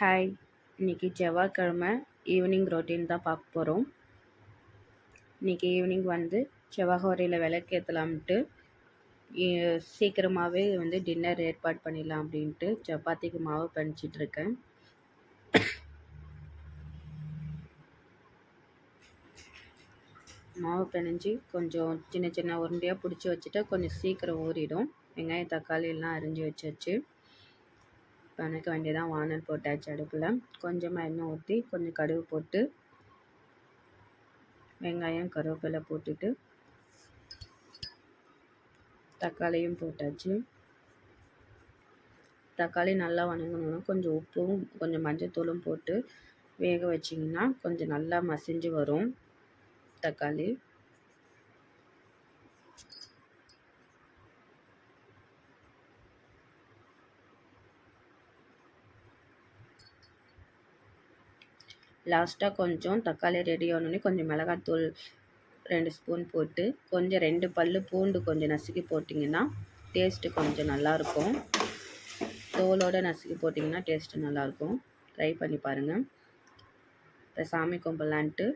Hi இன்றைக்கி செவ்வாய்க்கிழமை evening routine தான் பார்க்க போகிறோம் இன்றைக்கி ஈவினிங் வந்து செவ்வாய்கோரையில் விளக்கேற்றலாம்ட்டு சீக்கிரமாகவே வந்து டின்னர் ஏற்பாடு பண்ணிடலாம் அப்படின்ட்டு சப்பாத்திக்கு மாவு பண்ணிச்சிட்ருக்கேன் மாவு பிணைஞ்சி கொஞ்சம் சின்ன சின்ன உருண்டையாக பிடிச்சி வச்சுட்டா கொஞ்சம் சீக்கிரம் ஊறிடும். வெங்காயம் தக்காளி எல்லாம் அரிஞ்சு வச்சாச்சு. வணக்க வேண்டியதான் வானல் போட்டாச்சு அடுப்பில். கொஞ்சமாக எண்ணெய் ஊற்றி கொஞ்சம் கடுகு போட்டு வெங்காயம் கருவேப்பிலை போட்டுட்டு தக்காளியும் போட்டாச்சு. தக்காளி நல்லா வணங்கணும்னா கொஞ்சம் உப்பும் கொஞ்சம் மஞ்சத்தூளும் போட்டு வேக வச்சிங்கன்னா கொஞ்சம் நல்லா மசிஞ்சு வரும் தக்காளி. லாஸ்ட்டாக கொஞ்சம் தக்காளி ரெடி ஆனோடனே கொஞ்சம் மிளகாத்தூள் ரெண்டு ஸ்பூன் போட்டு கொஞ்சம் ரெண்டு பல் பூண்டு கொஞ்சம் நசுக்கி போட்டிங்கன்னா டேஸ்ட்டு கொஞ்சம் நல்லாயிருக்கும். தோலோடு நசுக்கி போட்டிங்கன்னா டேஸ்ட்டு நல்லாயிருக்கும். ட்ரை பண்ணி பாருங்கள் இப்போ சாமி கும்பலான்ட்டு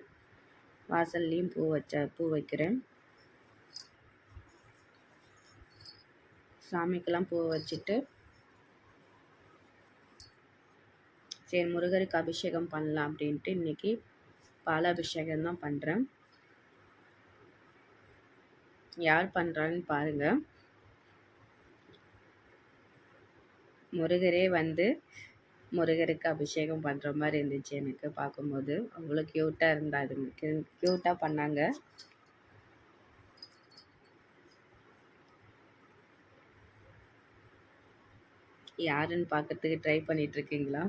வாசல்லையும் பூ வச்ச பூ வைக்கிறேன். சாமிக்கெல்லாம் பூ வச்சுட்டு சரி முருகருக்கு அபிஷேகம் பண்ணலாம் அப்படின்ட்டு இன்றைக்கி பாலாபிஷேகம் தான் பண்ணுறேன் யார் பண்ணுறாங்கன்னு பாருங்கள் முருகரே வந்து முருகருக்கு அபிஷேகம் பண்ணுற மாதிரி இருந்துச்சு எனக்கு பார்க்கும்போது. அவ்வளோ க்யூட்டாக இருந்தா அது க்யூட்டாக பண்ணாங்க. யாருன்னு பார்க்கறதுக்கு ட்ரை பண்ணிகிட்ருக்கீங்களா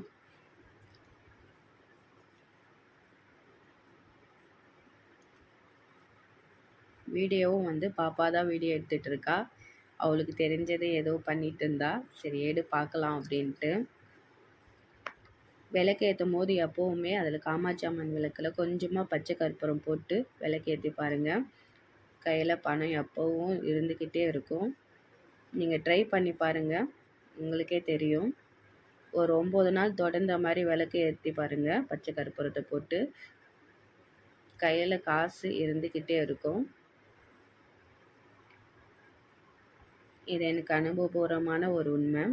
வீடியோவும் வந்து பாப்பா தான் வீடியோ எடுத்துகிட்டு இருக்கா அவளுக்கு தெரிஞ்சதை ஏதோ பண்ணிட்டு இருந்தா சரி ஏடு பார்க்கலாம் அப்படின்ட்டு. விளக்கு ஏற்றும் போது எப்போவுமே அதில் காமாட்சி அம்மன் விளக்கில் கொஞ்சமாக பச்சை கற்பூரம் போட்டு விளக்கு ஏற்றி பாருங்கள் கையில் பணம் எப்போவும் இருந்துக்கிட்டே இருக்கும். நீங்கள் ட்ரை பண்ணி பாருங்கள் உங்களுக்கே தெரியும். ஒரு ஒம்பது நாள் தொடர்ந்த மாதிரி விளக்கு ஏற்றி பாருங்கள் பச்சை கற்பூரத்தை போட்டு. கையில் காசு இருந்துக்கிட்டே இருக்கும். இது எனக்கு அனுபவபூர்வமான ஒரு உண்மை.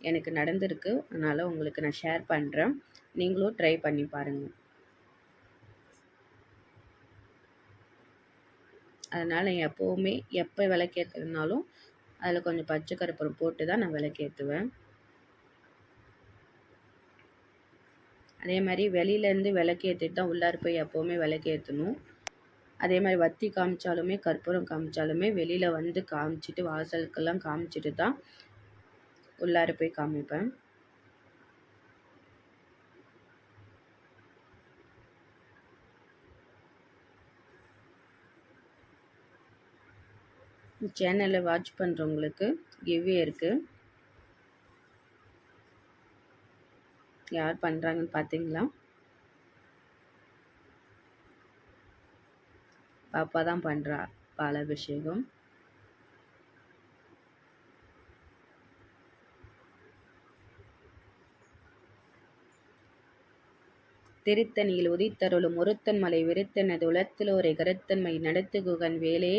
எனக்கு நடந்திருக்கு. அதனால் உங்களுக்கு நான் ஷேர் பண்ணுறேன் நீங்களும் ட்ரை பண்ணி பாருங்கள் அதனால் எப்போவுமே எப்போ விளக்கேற்றுனாலும் அதில் கொஞ்சம் பச்சை கருப்பூரம் போட்டு தான் நான் விளக்கேற்றுவேன் அதே மாதிரி வெளியிலேருந்து விளக்கேற்றிட்டு தான் உள்ளார் போய் எப்போவுமே விளக்கேற்றணும் அதே மாதிரி வத்தி காமிச்சாலுமே கற்பூரம் காமிச்சாலுமே வெளியில் வந்து காமிச்சிட்டு வாசலுக்கெல்லாம் காமிச்சிட்டு தான் உள்ளார போய் காமிப்பேன். சேனலை வாட்ச் பண்ணுறவங்களுக்கு கிவ்வே இருக்குது யார் பண்ணுறாங்கன்னு பார்த்தீங்களா பாப்பா தான் பண்ணுறா பாலாபிஷேகம் திருத்தணியில் உதித்தருளும் ஒருத்தன் மலை விருத்தனது உலத்திலோரை கருத்தன்மை நடத்து குகன் வேலே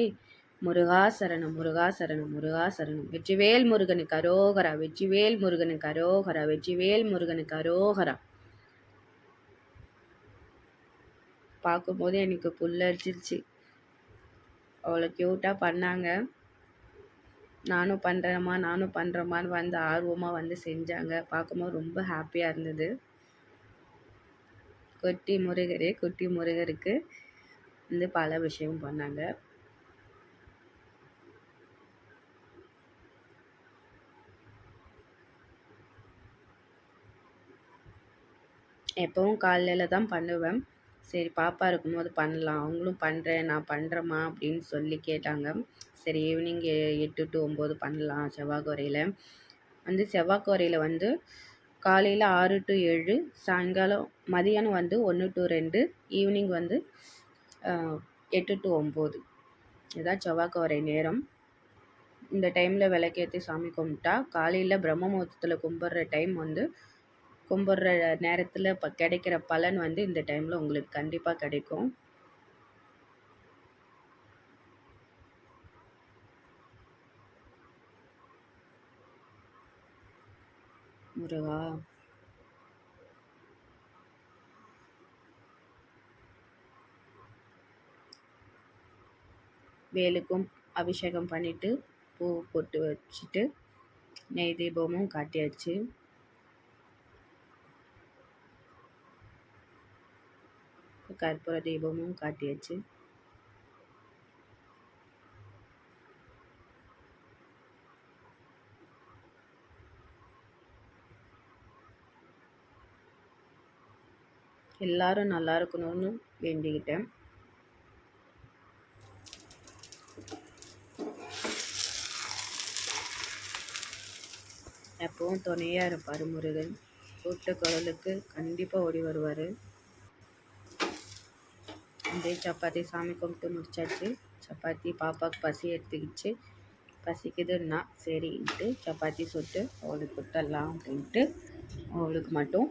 முருகாசரணம் முருகாசரணம் முருகாசரணம் வெற்றிவேல் முருகனுக்கு அரோகரா வெற்றிவேல் முருகனுக்கு அரோகரா வெற்றிவேல் முருகனுக்கு அரோகரா. பார்க்கும்போது எனக்கு புல்லரிச்சிருச்சு. அவ்வளோ க்யூட்டாக பண்ணாங்க. நானும் பண்ணுறேம்மா நானும் பண்ணுறேம்மான்னு வந்து ஆர்வமாக வந்து செஞ்சாங்க. பார்க்கும்போது ரொம்ப ஹாப்பியாக இருந்தது. குட்டி முருகரே குட்டி முருகருக்கு வந்து பல விஷயம் பண்ணாங்க. எப்போவும் காலையில் தான் பண்ணுவேன். சரி பாப்பா இருக்கும்போது பண்ணலாம். அவங்களும் பண்ணுறேன் நான் பண்ணுறேம்மா அப்படின்னு சொல்லி கேட்டாங்க. சரி ஈவினிங் எட்டு டு ஒம்பது பண்ணலாம் செவ்வாய்க்கோரையில். வந்து செவ்வாய்க்கோரையில் வந்து காலையில் ஆறு டு ஏழு சாயங்காலம் மதியானம் வந்து ஒன்று டு ரெண்டு ஈவினிங் வந்து எட்டு டு ஒம்பது இதுதான் செவ்வாய்க்கோரை நேரம். இந்த டைமில் விளக்கேற்றி சாமி கும்பிட்டா காலையில் பிரம்ம முகூர்த்தத்தில் கும்பிட்ற டைம் வந்து கும்பிட்ற நேரத்தில் இப்போ கிடைக்கிற பலன் வந்து இந்த டைமில் உங்களுக்கு கண்டிப்பாக கிடைக்கும். முருகா. வேலுக்கும் அபிஷேகம் பண்ணிவிட்டு பூ போட்டு வச்சுட்டு நெய் தீபமும் காட்டியாச்சு. கற்பூர தீபமும் காட்டியாச்சு. எல்லாரும் நல்லா இருக்கணும்னு வேண்டிக்கிட்டேன். எப்பவும் துணையாக இருப்பார் முருகன். கூட்ட குரலுக்கு கண்டிப்பாக ஓடி வருவார். வந்து சப்பாத்தி சாமி கும்பிட்டு முடிச்சாச்சு. சப்பாத்தி பாப்பாவுக்கு பசி எடுத்துக்கிச்சு. பசிக்குதுன்னா சரின்ட்டு சப்பாத்தி சுட்டு அவளுக்கு கொடுத்துடலாம் அப்படின்ட்டு அவளுக்கு மட்டும்